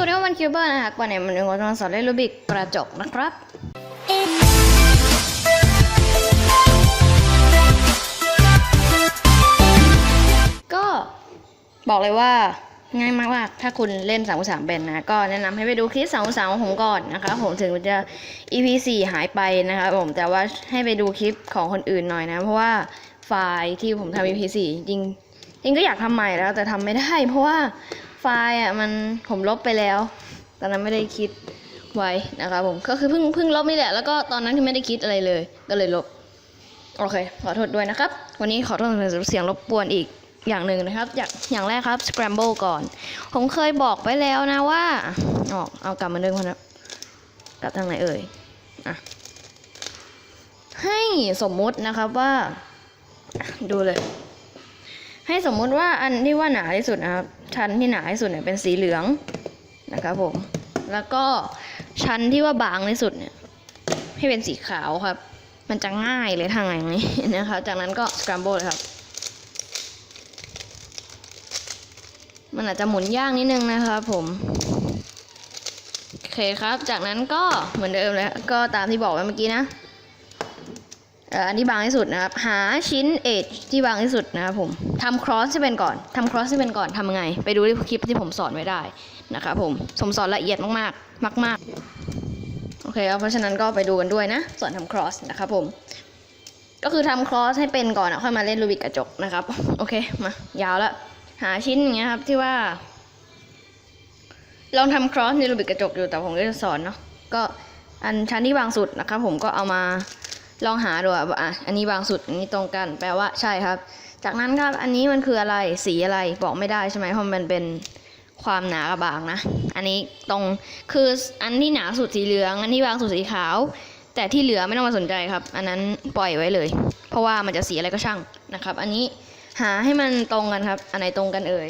สวัสดีครับวันคิวเบอร์นะคะวันนี้มันเป็นวันสอนเล่นรูบิกกระจกนะครับ ก็บอกเลยว่าง่ายมากๆถ้าคุณเล่น3ามสามเป็นนะ ก็แนะนำให้ไปดูคลิป3ามสามของผมก่อนนะคะผมถึงจะ EP 4หายไปนะคะผมแต่ว่าให้ไปดูคลิปของคนอื่นหน่อยนะ เพราะว่าไฟล์ที่ผมทำ EP 4จริงจริงก็อยากทำใหม่แล้วแต่ทำไม่ได้ เพราะว่า ไฟล์อะมันผมลบไปแล้ว ตอนนั้นไม่ได้คิดไว้นะคะผมก็คือเพิ่งเพิ่งลบนี่แหละแล้วก็ตอนนั้นคือไม่ได้คิดอะไรเลย ก็เลยลบโอเค ขอโทษด้วยนะครับ วันนี้ขอโทษเสียงรบกวนอีกอย่างหนึ่งนะครับ อย่างอย่างแรกครับ scramble ก่อน ผมเคยบอกไปแล้วนะว่าอ๋อเอากลับมาเดิมคนนะกลับทางไหนเอ่ยอะให้สมมุตินะครับว่า ดูเลย ให้สมมุติว่าอันที่ว่าหนาที่สุดนะครับ ชั้นที่หนาที่สุดเนี่ยเป็นสีเหลืองนะครับผม แล้วก็ชั้นที่ว่าบางที่สุดเนี่ยให้เป็นสีขาวครับ มันจะง่ายเลยทางอย่างนี้นะคะ จากนั้นก็ scramble เลยครับ มันอาจจะหมุนยากนิดนึงนะครับผมโอเคครับ จากนั้นก็เหมือนเดิมเลยก็ตามที่บอกไว้เมื่อกี้นะ อันที่บางที่สุดนะครับ หาชิ้นเอจที่บางที่สุดนะครับผมทำ cross ที่เป็นก่อนทำ cross ที่เป็นก่อนทำยังไง ไปดูที่คลิปที่ผมสอนไว้ได้นะครับผมผมสอนละเอียดมากๆ มาก ๆ โอเคเพราะฉะนั้นก็ไปดูกันด้วยนะส่วนทำ cross นะครับผมก็คือทำ cross ให้เป็นก่อนอะค่อยมาเล่นรูบิกกระจกนะครับ โอเคมายาวแล้วหาชิ้นอย่างเงี้ยครับที่ว่า ลองทำ cross ในรูบิกกระจกอยู่แต่ผมก็จะสอนเนาะก็อันชั้นที่บางสุดนะครับผมก็เอามา ลองหาดูอะว่าอะอันนี้บางสุด อันนี้ตรงกัน แปลว่าใช่ครับ จากนั้นครับ อันนี้มันคืออะไร สีอะไรบอกไม่ได้ใช่ไหมเพราะมันเป็นความหนากับบางนะ อันนี้ตรง คืออันที่หนาสุดสีเหลือง อันที่บางสุดสีขาว แต่ที่เหลือไม่ต้องมาสนใจครับ อันนั้นปล่อยไว้เลย เพราะว่ามันจะสีอะไรก็ช่างนะครับ อันนี้หาให้มันตรงกันครับ อันไหนตรงกันเอ่ย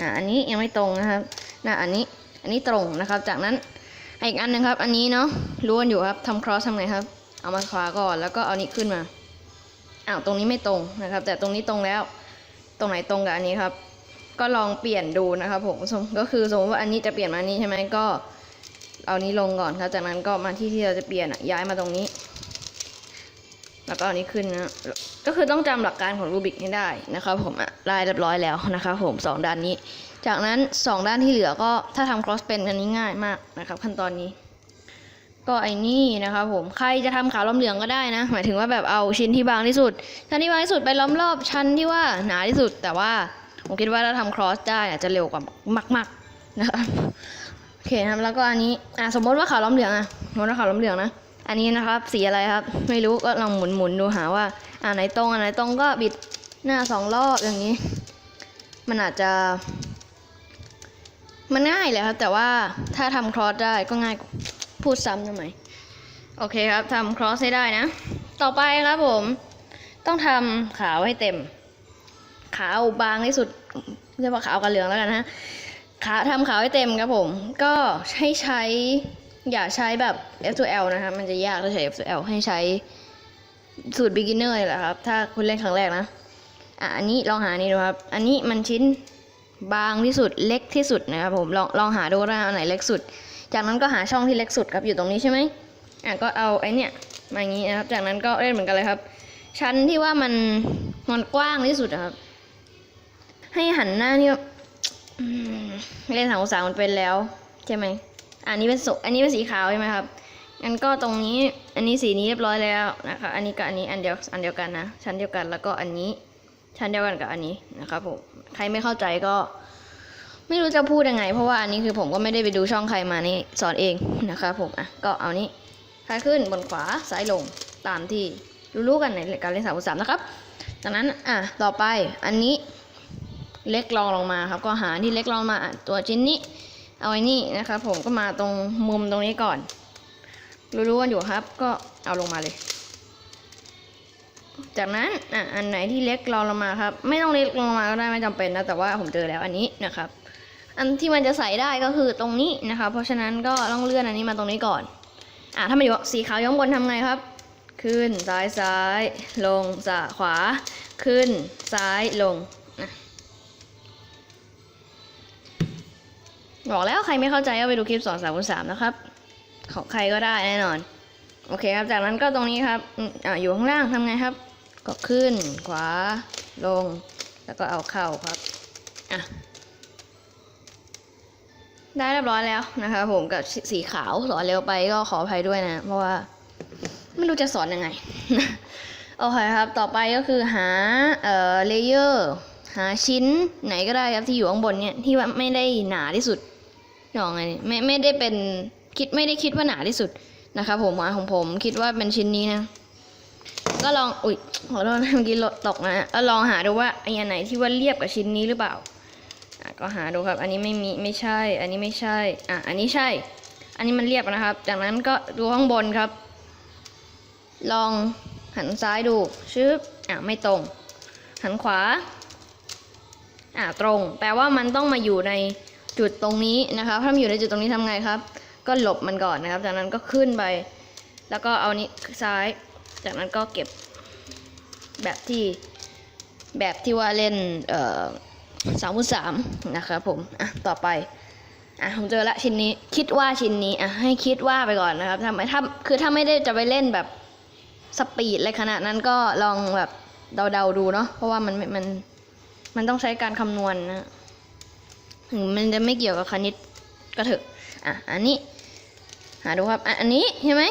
อ่า อันนี้ยังไม่ตรงนะครับนะอันนี้ อันนี้ตรงนะครับ จากนั้น อีกอันหนึ่งครับ อันนี้เนาะรู้กันอยู่ครับทำ cross ทำไงครับ เอามาขวาก่อนแล้วก็เอานี้ขึ้นมาอ้าวตรงนี้ไม่ตรงนะครับ แต่ตรงนี้ตรงแล้ว ตรงไหนตรงกับอันนี้ครับ ก็ลองเปลี่ยนดูนะครับผมสมก็คือสมมติว่าอันนี้จะเปลี่ยนมาอันนี้ใช่ไหมก็ เอานี้ลงก่อนครับ จากนั้นก็มาที่ที่เราจะเปลี่ยนอะย้ายมาตรงนี้ แล้วก็เอานี้ขึ้นนะก็คือต้องจำหลักการของรูบิกให้ได้นะครับ ผมอะลายเรียบร้อยแล้วนะครับผมสองด้านนี้ จากนั้นสองด้านที่เหลือก็ถ้าทำ cross เป็นอันนี้ง่ายมากนะครับ ขั้นตอนนี้ ก็ไอ้นี่นะครับผมใครจะทำขาล้อมเหลืองก็ได้นะ หมายถึงว่าแบบเอาชิ้นที่บางที่สุดชั้นที่บางที่สุดไปล้อมรอบชั้นที่ว่าหนาที่สุด แต่ว่าผมคิดว่าถ้าทำ cross ได้อาจจะเร็วกว่ามาก ๆนะครับโอเคครับแล้วก็อันนี้อะสมมติว่าขาล้อมเหลืองอะสมมติว่าขาล้อมเหลืองนะอันนี้นะครับสีอะไรครับ ไม่รู้ก็ลองหมุนหมุนดูหาว่าอ่าไหนตรงอันไหนตรงก็บิดหน้าสองรอบอย่างนี้ มันอาจจะ มันง่ายเลยครับ แต่ว่าถ้าทำครอสได้ก็ง่ายพูดซ้ำทำไมโอเคครับทำครอสให้ได้นะ ต่อไปครับผม ต้องทำขาวให้เต็ม ขาวบางที่สุดเรียกว่าขาวกับเหลืองแล้วกันนะขาทำขาวให้เต็มครับผม ก็ให้ใช้ อย่าใช้แบบ F2L นะครับ มันจะยากถ้าใช้ F2L ให้ใช้สูตร beginner เลยแหละครับ ถ้าคุณเล่นครั้งแรกนะ อะ อันนี้ลองหานี่ดูครับ อันนี้มันชิ้น บางที่สุดเล็กที่สุดนะครับผมลองลองหาดูว่าอันไหนเล็กสุด จากนั้นก็หาช่องที่เล็กสุดครับอยู่ตรงนี้ใช่ไหมอะก็เอาไอ้นี่มาอย่างนี้นะครับ จากนั้นก็เล่นเหมือนกันเลยครับ ชั้นที่ว่ามันมันกว้างที่สุดอะครับ ให้หันหน้านี่เล่นสามองศามันเป็นแล้วใช่ไหมอันนี้เป็นสุอันนี้เป็นสีขาวใช่ไหมครับงั้นก็ตรงนี้อันนี้สีนี้เรียบร้อยแล้วนะคะ อันนี้กับอันนี้อันเดียวอันเดียวกันนะ ชั้นเดียวกันแล้วก็อันนี้ ชั้นเดียวกันกับอันนี้นะครับผมใครไม่เข้าใจก็ ไม่รู้จะพูดยังไง เพราะว่าอันนี้คือผมก็ไม่ได้ไปดูช่องใครมานี่สอนเองนะครับผมอะก็เอานี้ซ้ายขึ้นบนขวาซ้ายลงตามที่รู้ๆกันในการเล่นสามองศานะครับจากนั้นอะต่อไปอันนี้เล็กรองลงมาครับ ก็หาที่เล็กรองมาตัวชิ้นนี้เอาไว้นี่นะครับผมก็มาตรงมุมตรงนี้ก่อน รู้ๆกันอยู่ครับ ก็เอาลงมาเลย จากนั้นอะอันไหนที่เล็กรองลงมาครับ ไม่ต้องเล็กลงมาก็ได้ไม่จำเป็นนะแต่ว่าผมเจอแล้วอันนี้นะครับ อันที่มันจะใส่ได้ก็คือตรงนี้นะครับเพราะฉะนั้นก็ต้องเลื่อนอันนี้มาตรงนี้ก่อนอะถ้ามันอยู่สีขาวย้อมบนทำไงครับ ขึ้นซ้ายซ้ายลงซ้ายขวา ขึ้นซ้ายลงบอกแล้วใครไม่เข้าใจก็ไปดูคลิปสอนสามสามนะครับ ของใครก็ได้แน่นอน โอเคครับ จากนั้นก็ตรงนี้ครับอ่าอยู่ข้างล่างทำไงครับ ก็ขึ้นขวาลง แล้วก็เอาเข้าครับอะได้เรียบร้อยแล้วนะคะผมกับสีขาวสอนเร็วไปก็ขออภัยด้วยนะ เพราะว่าไม่รู้จะสอนยังไงโอเคครับ ต่อไปก็คือหาเอ่อเลเยอร์หาชิ้นไหนก็ได้ครับที่อยู่ข้างบนเนี่ยที่ว่าไม่ได้หนาที่สุดยองไงไม่ไม่ได้เป็นคิดไม่ได้คิดว่าหนาที่สุดนะครับผมอะของผมคิดว่าเป็นชิ้นนี้นะ ก็ลอง อุ้ยขอโทษนะเมื่อกี้หลดตกนะก็ลองหาดูว่าไอ้อันไหนที่ว่าเรียบกับชิ้นนี้หรือเปล่าอะก็หาดูครับ อันนี้ไม่มีไม่ใช่ อันนี้ไม่ใช่ อะ อันนี้ใช่ อันนี้มันเรียบนะครับ จากนั้นก็ดูข้างบนครับ ลองหันซ้ายดู ชึบ อะ ไม่ตรง หันขวา อะ ตรง แปลว่ามันต้องมาอยู่ในจุดตรงนี้นะครับ ถ้ามันอยู่ในจุดตรงนี้ทำไงครับ ก็หลบมันก่อนนะครับ จากนั้นก็ขึ้นไป แล้วก็เอานี้ซ้าย จากนั้นก็เก็บแบบที่แบบที่ว่าเล่นเอ่อสามสามนะครับผม อะ ต่อไป อะ ผมเจอละชิ้นนี้ คิดว่าชิ้นนี้ อะ ให้คิดว่าไปก่อนนะครับถ้าไม่ถ้าคือถ้าไม่ได้จะไปเล่นแบบสปีดอะไรขนาดนั้นก็ลองแบบเดาๆดูเนาะ เพราะว่ามันม่มันมันต้องใช้การคำนวณนะถึงมันจะไม่เกี่ยวกับคณิตก็เถอะ อะ อันนี้ หาดูครับ อะ อันนี้ใช่ไหม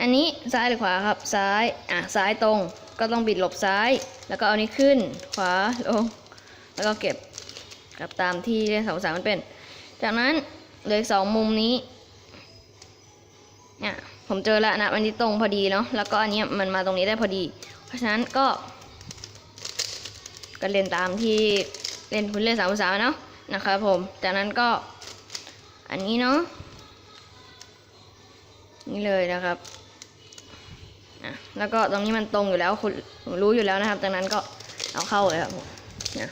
อันนี้ซ้ายหรือขวาครับ ซ้าย อะ ซ้ายตรง ก็ต้องบิดหลบซ้าย แล้วก็เอานี้ขึ้น ขวา ลง แล้วก็เก็บกับตามที่เลขสองสามมันเป็น จากนั้นเหลยสองมุมนี้ เนี่ย ผมเจอแล้วนะอันนี้ตรงพอดีเนาะ แล้วก็อันนี้มันมาตรงนี้ได้พอดี เพราะฉะนั้นก็ ก็เล่นตามที่เล่นคุณเล่นสามภาษาเนาะ นะครับผม จากนั้นก็ อันนี้เนาะนี่เลยนะครับะแล้วก็ตรงนี้มันตรงอยู่แล้วคุณรู้อยู่แล้วนะครับจากนั้นก็เอาเข้าเลยครับผมนะ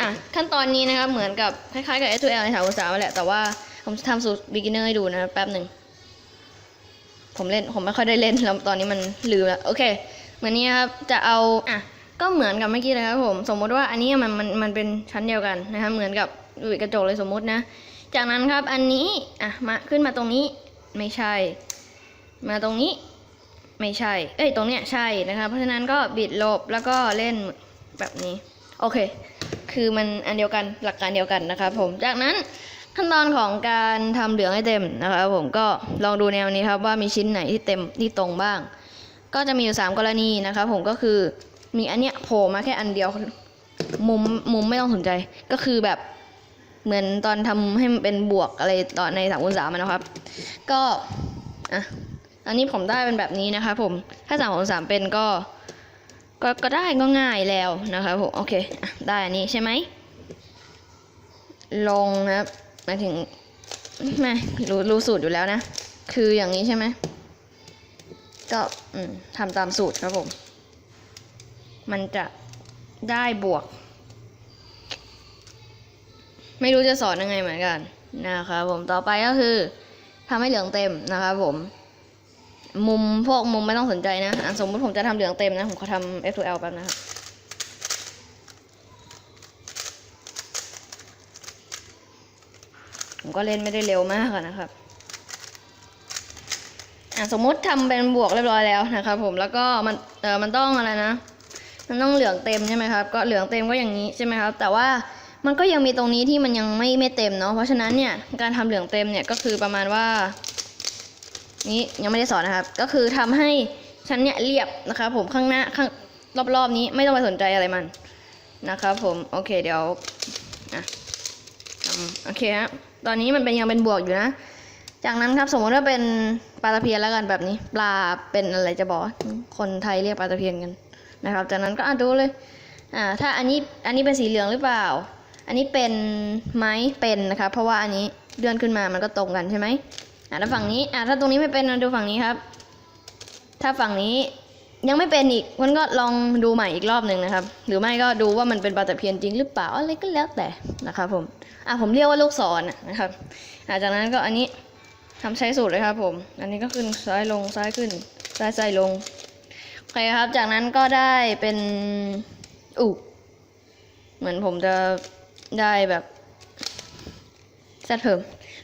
อะขั้นตอนนี้นะครับเหมือนกับคล้ายๆกับ S2L ในสามภาษแหละแต่ว่าผมจะทำสูตร beginner ให้ดูนะครับแป๊บหนึ่งผมเล่นผมไม่ค่อยได้เล่นแล้วตอนนี้มันลืมแล้วโอเค เหมือนนี้ครับจะเอาอะก็เหมือนกับเมื่อกี้เลยครับผมสมมติว่าอันนี้มันมันมันเป็นชั้นเดียวกันนะครับเหมือนกับดูกระจกเลยสมมตินะ จากนั้นครับอันนี้อะมาขึ้นมาตรงนี้ไม่ใช่ มาตรงนี้ ไม่ใช่ เอ้ย ตรงเนี้ยใช่นะครับเพราะฉะนั้นก็บิดลบแล้วก็เล่นแบบนี้ โอเค คือมันอันเดียวกันหลักการเดียวกันนะครับผม จากนั้นขั้นตอนของการทำเหลืองให้เต็มนะครับผมก็ลองดูแนวนี้ครับว่ามีชิ้นไหนที่เต็มที่ตรงบ้าง ก็จะมีอยู่ 3 กรณีนะครับผมก็คือมีอันเนี้ยโผล่มาแค่อันเดียวมุมมุมไม่ต้องสนใจก็คือแบบเหมือนตอนทำให้มันเป็นบวกอะไรตอนในสามคูณสามนะครับ ก็อะ อันนี้ผมได้เป็นแบบนี้นะครับผม ถ้าสามคูณสามเป็นก็ ก็ก็ได้ก็ง่ายแล้วนะครับผม โอเค ได้อันนี้ใช่ไหม ลงนะครับมาถึงไม่รู้รู้สูตรอยู่แล้วนะ คืออย่างนี้ใช่ไหม ก็ทำตามสูตรครับผม มันจะได้บวก ไม่รู้จะสอนยังไงเหมือนกัน นะครับผม ต่อไปก็คือทำให้เหลืองเต็มนะครับผม มุมพวกมุมไม่ต้องสนใจนะอะสมมติผมจะทำเหลืองเต็มนะ ผมขอทำ F2L แป๊บนะครับ ผมก็เล่นไม่ได้เร็วมากนะครับอะสมมุติทำเป็นบวกเรียบร้อยแล้วนะครับผมแล้วก็มันเออมันต้องอะไรนะมันต้องเหลืองเต็มใช่ไหมครับ ก็เหลืองเต็มก็อย่างนี้ใช่ไหมครับ แต่ว่ามันก็ยังมีตรงนี้ที่มันยังไม่ไม่เต็มเนาะเพราะฉะนั้นเนี่ยการทำเหลืองเต็มเนี่ยก็คือประมาณว่า นี้ยังไม่ได้สอนนะครับ ก็คือทำให้ชั้นเนี่ยเรียบนะครับผมข้างหน้าข้างรอบๆนี้ไม่ต้องไปสนใจอะไรมันนะครับผมโอเคเดี๋ยวอะโอเคฮะตอนนี้มันเป็นยังเป็นบวกอยู่นะ จากนั้นครับสมมติว่าเป็นปลาตะเพียนแล้วกันแบบนี้ ปลาเป็นอะไรจะบอกคนไทยเรียกปลาตะเพียนกันนะครับ จากนั้นก็อะดูเลยอ่าถ้าอันนี้อันนี้เป็นสีเหลืองหรือเปล่า อันนี้เป็นไหมเป็นนะครับเพราะว่าอันนี้เลื่อนขึ้นมามันก็ตรงกันใช่ไหม อะถ้าฝั่งนี้อะถ้าตรงนี้ไม่เป็นนะดูฝั่งนี้ครับ ถ้าฝั่งนี้ยังไม่เป็นอีกมันก็ลองดูใหม่อีกรอบหนึ่งนะครับ หรือไม่ก็ดูว่ามันเป็นปลาตะเพียนจริงหรือเปล่าอะไรก็แล้วแต่นะครับผมอะผมเรียกว่าลูกศรนนะครับอะจากนั้นก็อันนี้ทำใช้สูตรเลยครับผม อันนี้ก็ขึ้นซ้ายลงซ้ายขึ้นซ้ายซ้ายลงโอเคครับ จากนั้นก็ได้เป็นอุเหมือนผมจะได้แบบแซดเพิ่ม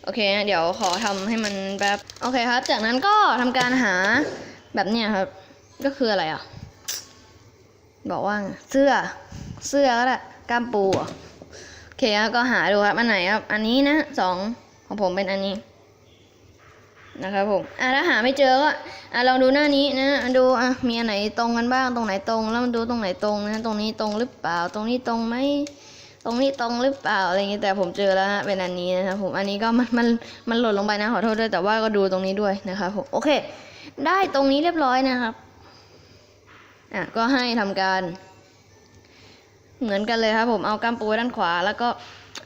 โอเคเดี๋ยวขอทำให้มันแบบโอเคครับ จากนั้นก็ทำการหาแบบเนี้ยครับ ก็คืออะไรอะ บอกว่างเสื้อเสื้อก็ได้กล้ามปูโอเคครับก็หาดูครับอันไหนครับ อันนี้นะสองของผมเป็นอันนี้นะครับผมอะถ้าหาไม่เจอก็อะลองดูหน้านี้นะดูอะมีอันไหนตรงกันบ้างตรงไหนตรง แล้วมาดูตรงไหนตรงนะตรงนี้ตรงหรือเปล่าตรงนี้ตรงไหม ตรงนี้ตรงหรือเปล่าอะไรอย่างงี้แต่ผมเจอแล้วฮะเป็นอันนี้นะครับผมอันนี้ก็มันมันมันหล่นลงไปนะขอโทษด้วยแต่ว่าก็ดูตรงนี้ด้วยนะครับผมโอเค ได้ตรงนี้เรียบร้อยนะครับอะก็ให้ทำการ เหมือนกันเลยครับผมเอากล้ามปูด้านขวาแล้วก็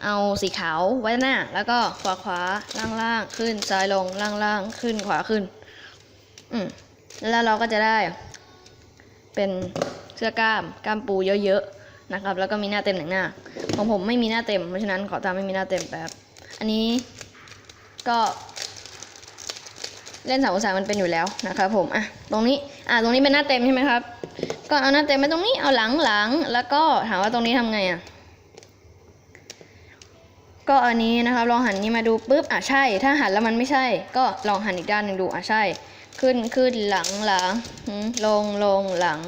เอาสีขาวไว้หน้า แล้วก็ขวาขวาล่างล่างขึ้นซ้ายลงล่างล่างขึ้นขวาขึ้น อืมแล้วเราก็จะได้ เป็นเสื้อกล้ามกล้ามปูเยอะๆ นะครับ แล้วก็มีหน้าเต็มหนังหน้า ของผมไม่มีหน้าเต็ม เพราะฉะนั้นขอตามไม่มีหน้าเต็มแบบอันนี้ก็เล่นสามองศามันเป็นอยู่แล้วนะครับผม อะ ตรงนี้ อะ ตรงนี้เป็นหน้าเต็มใช่ไหมครับ ก็เอาหน้าเต็มไปตรงนี้ เอาหลังหลัง แล้วก็ถามว่าตรงนี้ทำไงอะ ก็อันนี้นะครับ ลองหันนี้มาดูปุ๊บ อะใช่ ถ้าหันแล้วมันไม่ใช่ ก็ลองหันอีกด้านหนึ่งดู อะใช่ ขึ้นขึ้นหลังหลัง ลงลงหลัง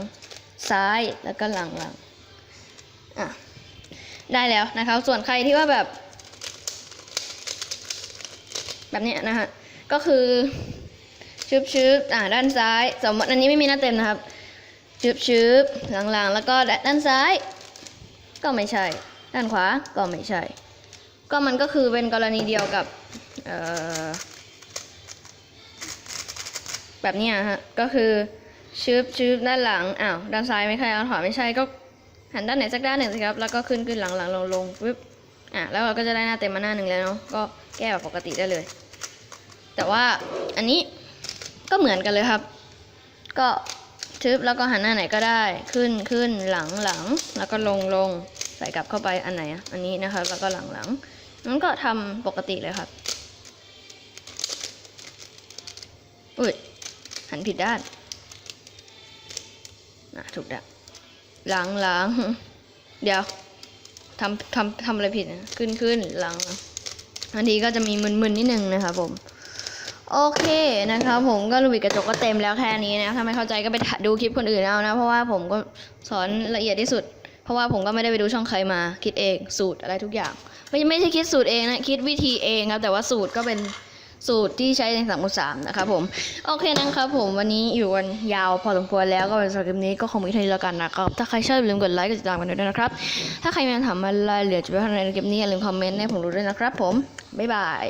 ซ้าย แล้วก็หลังหลัง อะได้แล้วนะครับ ส่วนใครที่ว่าแบบ แบบนี้นะฮะก็คือชึบชึบอ่าด้านซ้าย สมมติอันนี้ไม่มีหน้าเต็มนะครับชึบชึบหลังๆ แล้วก็ด้านซ้าย ก็ไม่ใช่ ด้านขวาก็ไม่ใช่ ก็มันก็คือเป็นกรณีเดียวกับเอ่อแบบนี้ฮะก็คือชึบชึบด้านหลังอ้าวด้านซ้ายไม่ใช่ด้านขวาไม่ใช่ก็ หันด้านไหนสักด้านหนึ่งสิครับ แล้วก็ขึ้นขึ้นหลังหลังลงลงปึ๊บ อะ แล้วเราก็จะได้หน้าเต็มมาหน้าหนึ่งแล้วเนาะ ก็แก้แบบปกติได้เลย แต่ว่าอันนี้ก็เหมือนกันเลยครับ ก็ทึบแล้วก็หันหน้าไหนก็ได้ ขึ้นขึ้นหลังหลัง แล้วก็ลงลงใส่กลับเข้าไปอันไหนอะอันนี้นะครับ แล้วก็หลังหลังนั้นก็ทำปกติเลยครับ อุ้ยหันผิดด้านอะถูกด้าน หลังหลังเดี๋ยวทำทำทำอะไรผิดนะขึ้นขึ้นหลังบางทีก็จะมีมึนๆนิดนึงนะครับผม โอเคนะครับผมก็รูบิกกระจกก็เต็มแล้วแค่นี้นะถ้าไม่เข้าใจก็ไปดูคลิปคนอื่นเอานะ เพราะว่าผมก็สอนละเอียดที่สุด เพราะว่าผมก็ไม่ได้ไปดูช่องใครมา คิดเองสูตรอะไรทุกอย่าง ไม่ไม่ใช่คิดสูตรเองนะ คิดวิธีเองครับแต่ว่าสูตรก็เป็น สูตรที่ใช้ในสามสามนะครับผม โอเคนะครับผมวันนี้อยู่กันยาวพอสมควรแล้วก็สำหรับคลิปนี้ก็คงมีเท่านี้แล้วกันนะครับ ถ้าใครชอบอย่าลืมกดไลค์กดติดตามกันด้วยนะครับ ถ้าใครมีคำถามอะไรเหลือจะไปทำในคลิปนี้อย่าลืมคอมเมนต์ให้ผมรู้ด้วยนะครับผมบ๊ายบาย